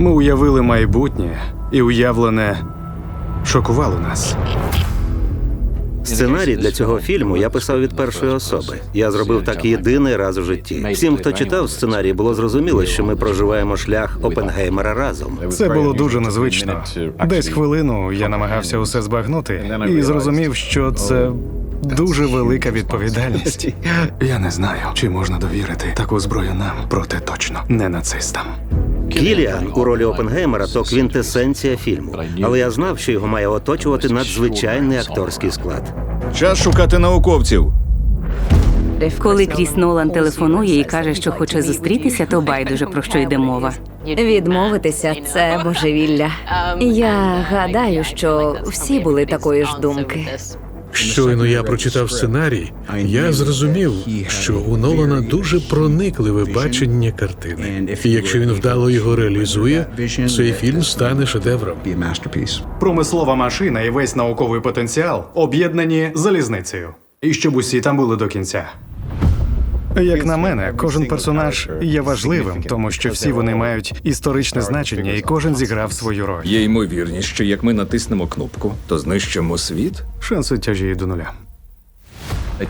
Ми уявили майбутнє, і уявлене шокувало нас. Сценарій для цього фільму я писав від першої особи. Я зробив так єдиний раз у житті. Всім, хто читав сценарій, було зрозуміло, що ми проживаємо шлях Опенгеймера разом. Це було дуже незвично. Десь хвилину я намагався усе збагнути і зрозумів, що це дуже велика відповідальність. Я не знаю, чи можна довірити таку зброю нам, проте точно не нацистам. Кіліан у ролі Опенгеймера то квінтесенція фільму. Але я знав, що його має оточувати надзвичайний акторський склад. Час шукати науковців. Коли Кріс Нолан телефонує і каже, що хоче зустрітися, то байдуже про що йде мова. Відмовитися це божевілля. Я гадаю, що всі були такої ж думки. Щойно я прочитав сценарій, я зрозумів, що у Нолана дуже проникливе бачення картини. І якщо він вдало його реалізує, цей фільм стане шедевром. Промислова машина і весь науковий потенціал об'єднані залізницею. І щоб усі там були до кінця. Як на мене, кожен персонаж є важливим, тому що всі вони мають історичне значення, і кожен зіграв свою роль. Є ймовірність, що як ми натиснемо кнопку, то знищимо світ. Шанси тяжіє до нуля.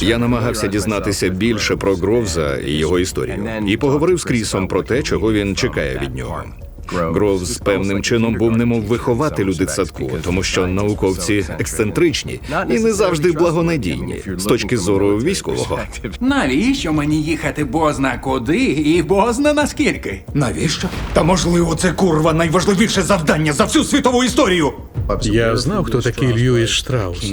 Я намагався дізнатися більше про Гровза і його історію, і поговорив з Крісом про те, чого він чекає від нього. Гровз певним чином був немов вихователь у дитсадку, тому що науковці ексцентричні і не завжди благонадійні з точки зору військового. Навіщо мені їхати бозна куди і бозна наскільки? Навіщо? Та можливо, це курва найважливіше завдання за всю світову історію. Я знав, хто такий Льюіс Штраус.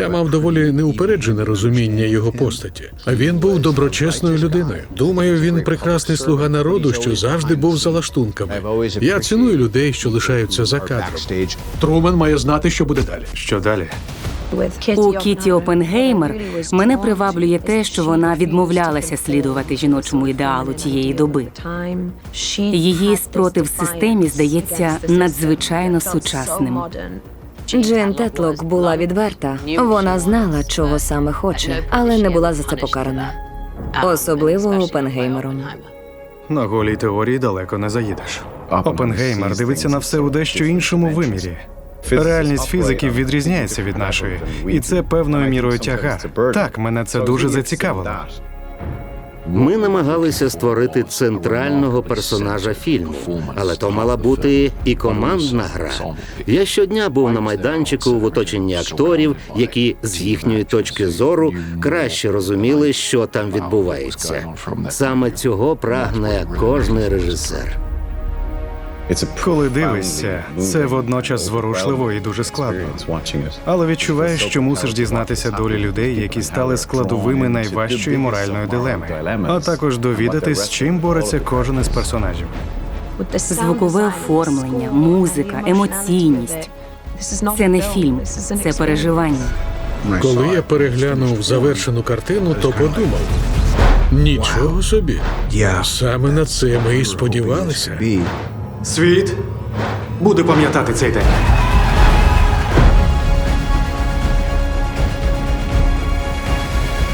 Я мав доволі неупереджене розуміння його постаті. А він був доброчесною людиною. Думаю, він прекрасний слуга народу, що завжди був за лаштунками. Я ціную людей, що лишаються за кадром. Труман має знати, що буде далі. Що далі? У Кіті Опенгеймер мене приваблює те, що вона відмовлялася слідувати жіночому ідеалу тієї доби. Її спротив системі здається надзвичайно сучасним. Джин Тетлок була відверта. Вона знала, чого саме хоче, але не була за це покарана. Особливо Опенгеймером. На голій теорії далеко не заїдеш. Опенгеймер дивиться на все у дещо іншому вимірі. Реальність фізиків відрізняється від нашої, і це певною мірою тягар. Так, мене це дуже зацікавило. Ми намагалися створити центрального персонажа фільму, але то мала бути і командна гра. Я щодня був на майданчику в оточенні акторів, які з їхньої точки зору краще розуміли, що там відбувається. Саме цього прагне кожний режисер. Коли дивишся, це водночас зворушливо і дуже складно. Але відчуваєш, що мусиш дізнатися долі людей, які стали складовими найважчої моральної дилеми, а також довідатись, з чим бореться кожен із персонажів. Звукове оформлення, музика, емоційність. Це не фільм, це переживання. Коли я переглянув завершену картину, то подумав: нічого собі. Саме на це ми і сподівалися. Світ буде пам'ятати цей день.